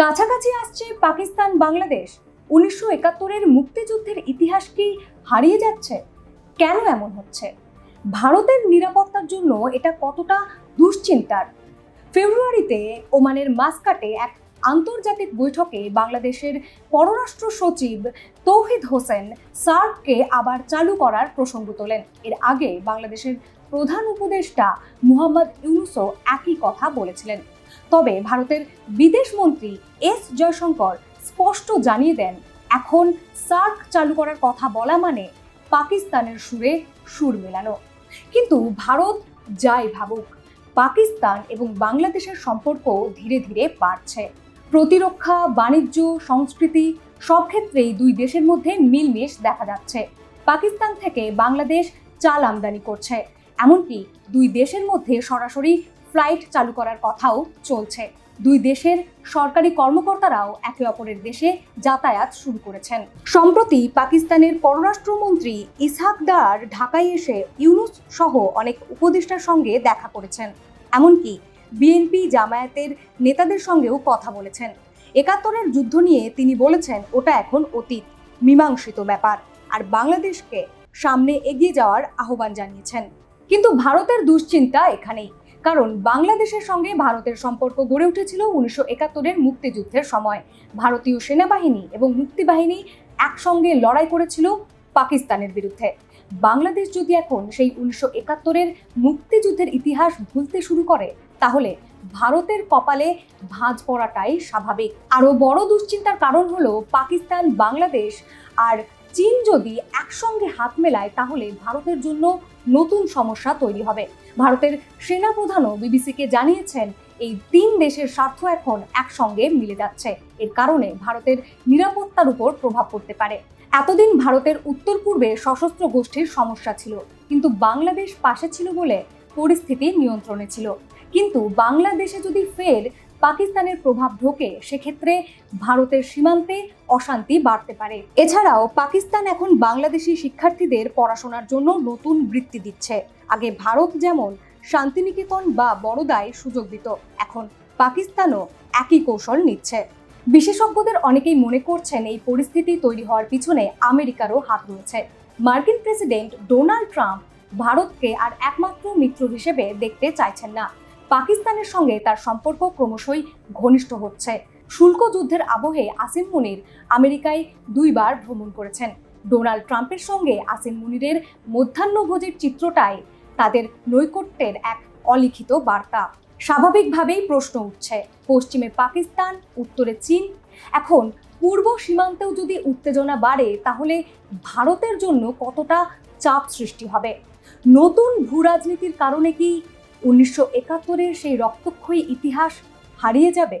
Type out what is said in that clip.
কাছাকাছি আসছে পাকিস্তান, বাংলাদেশ। উনিশশো একাত্তরের মুক্তিযুদ্ধের ইতিহাস কি হারিয়ে যাচ্ছে? কেন এমন হচ্ছে? ভারতের নিরাপত্তার জন্য এটা কতটা দুশ্চিন্তার? ফেব্রুয়ারিতে ওমানের মাস্কাটে এক আন্তর্জাতিক বৈঠকে বাংলাদেশের পররাষ্ট্র সচিব তৌহিদ হোসেন সার্ককে আবার চালু করার প্রসঙ্গ তোলেন। এর আগে বাংলাদেশের প্রধান উপদেষ্টা মুহাম্মদ ইউনুসও একই কথা বলেছিলেন। তবে ভারতের বিদেশ মন্ত্রী এস জয়শঙ্কর স্পষ্ট জানিয়ে দেন, এখন সার্ক চালু করার কথা বলা মানে পাকিস্তানের সুরে সুর মেলানো। কিন্তু ভারত যাই ভাবুক, পাকিস্তান এবং বাংলাদেশের সম্পর্ক ধীরে ধীরে বাড়ছে। প্রতিরক্ষা, বাণিজ্য, সংস্কৃতি সব ক্ষেত্রেই দুই দেশের মধ্যে মিলমিশ দেখা যাচ্ছে। পাকিস্তান থেকে বাংলাদেশ চাল আমদানি করছে। এমনকি দুই দেশের মধ্যে সরাসরি ফ্লাইট চালু করার কথাও চলছে। দুই দেশের সরকারি কর্মকর্তারাও একে অপরের দেশে যাতায়াত শুরু করেছেন। সম্প্রতি পাকিস্তানের পররাষ্ট্রমন্ত্রী ইসহাক দার ঢাকায় এসে ইউনুস সহ অনেক উপদেষ্টার সঙ্গে দেখা করেছেন। এমনকি বিএনপি জামায়াতের নেতাদের সঙ্গেও কথা বলেছেন। একাত্তরের যুদ্ধ নিয়ে তিনি বলেছেন, ওটা এখন অতীত, মীমাংসিত ব্যাপার। আর বাংলাদেশকে সামনে এগিয়ে যাওয়ার আহ্বান জানিয়েছেন। কিন্তু ভারতের দুশ্চিন্তা এখানেই। কারণ বাংলাদেশের সঙ্গে ভারতের সম্পর্ক গড়ে উঠেছিল উনিশশো একাত্তরের মুক্তিযুদ্ধের সময়। ভারতীয় সেনাবাহিনী এবং মুক্তিবাহিনী একসঙ্গে লড়াই করেছিল পাকিস্তানের বিরুদ্ধে। বাংলাদেশ যদি এখন সেই উনিশশো একাত্তরের মুক্তিযুদ্ধের ইতিহাস ভুলতে শুরু করে, তাহলে ভারতের কপালে ভাঁজ পড়াটাই স্বাভাবিক। আরও বড় দুশ্চিন্তার কারণ হলো পাকিস্তান, বাংলাদেশ আর চীন যদি একসঙ্গে হাত মেলায়, তাহলে ভারতের জন্য নতুন সমস্যা তৈরি হবে। ভারতের সেনাপ্রধানও বিবিসিকে জানিয়েছেন, এই তিন দেশের স্বার্থ এখন একসঙ্গে মিলে যাচ্ছে। এর কারণে ভারতের নিরাপত্তার উপর প্রভাব পড়তে পারে। এতদিন ভারতের উত্তর পূর্বে সশস্ত্র গোষ্ঠীর সমস্যা ছিল, কিন্তু বাংলাদেশ পাশে ছিল বলে পরিস্থিতি নিয়ন্ত্রণে ছিল। কিন্তু বাংলাদেশে যদি ফের পাকিস্তানের প্রভাব ঢোকে, সেক্ষেত্রে ভারতের সীমান্তে অশান্তি বাড়তে পারে। এছাড়াও পাকিস্তান এখন বাংলাদেশি শিক্ষার্থীদের পড়াশোনার জন্য নতুন বৃত্তি দিচ্ছে। আগে ভারত যেমন শান্তিনিকেতন বা বড়দায় সুযোগ দিত, এখন পাকিস্তানও একই কৌশল নিচ্ছে। বিশেষজ্ঞদের অনেকেই মনে করছেন এই পরিস্থিতি তৈরি হওয়ার পিছনে আমেরিকারও হাত রয়েছে। মার্কিন প্রেসিডেন্ট ডোনাল্ড ট্রাম্প ভারতকে আর একমাত্র মিত্র হিসেবে দেখতে চাইছেন না। পাকিস্তানের সঙ্গে তার সম্পর্ক ক্রমশই ঘনিষ্ঠ হচ্ছে। শুল্ক যুদ্ধের আবহে আসিম মুনির আমেরিকায় দুইবার ভ্রমণ করেছেন। ডোনাল্ড ট্রাম্পের সঙ্গে আসিম মুনিরের মধ্যাহ্নভোজের চিত্রটাই তাদের নৈকট্যের এক অলিখিত বার্তা। স্বাভাবিকভাবেই প্রশ্ন উঠছে, পশ্চিমে পাকিস্তান, উত্তরে চীন। এখন পূর্ব সীমান্তেও যদি উত্তেজনা বাড়ে, তাহলে ভারতের জন্য কতটা চাপ সৃষ্টি হবে? নতুন ভূরাজনীতির কারণে কি উনিশশো একাত্তরের সেই রক্তক্ষয়ী ইতিহাস হারিয়ে যাবে?